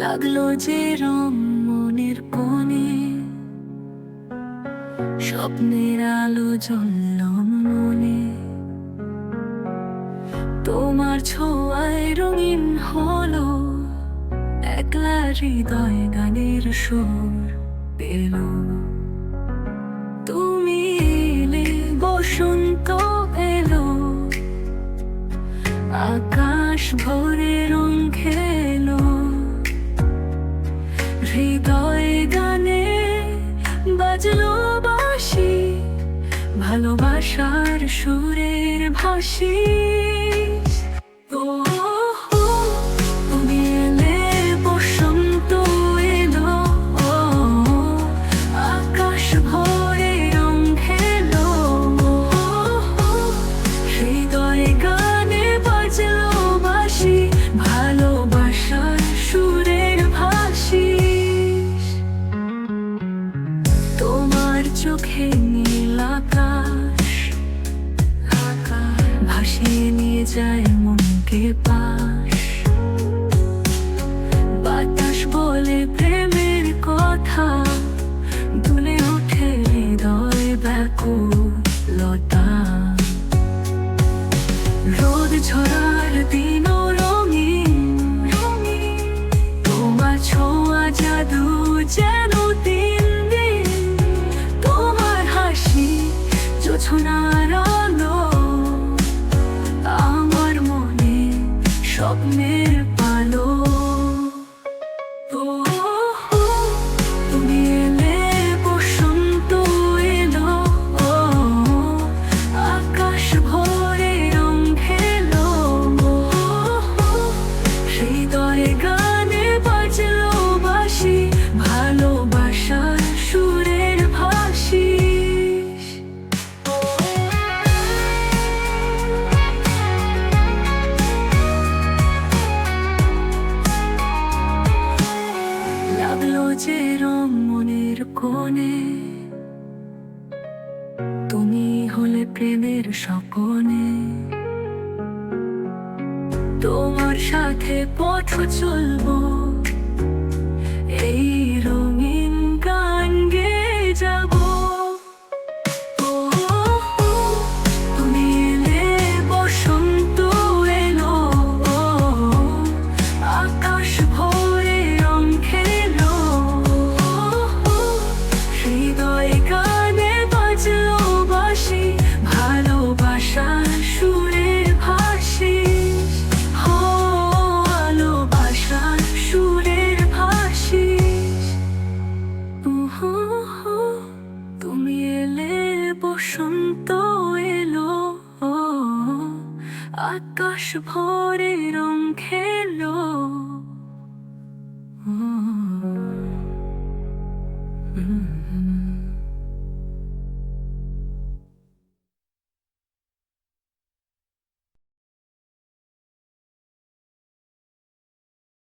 লাগল যে রং মনের কোণে, স্বপ্নের আলো জ্বলল মনে। তোমার ছোঁয়ায় রঙিন হলো একলা হৃদয় গানের সুর পেল। তুমি এলে বসন্ত এলো, আকাশ ভরে হৃদয় গানে বাজলো বাসি ভালোবাসার সুরের ভাসি চোখে নীল আকাশ। ভাসিয়ে নিয়ে যায় মনকে পাশ। বাতাস বলে প্রেমের কথা, দুলে ওঠে হৃদয় ব্যাকুলতা। রোদ ঝরার দিন রঙিন। তোমার ছোঁয়া জাদু যেন কোণে। তুমি হলে প্রেমের স্বপনে। তোমার সাথে পথ চলবো। এই আকাশ ভরে রং খেলো। উম,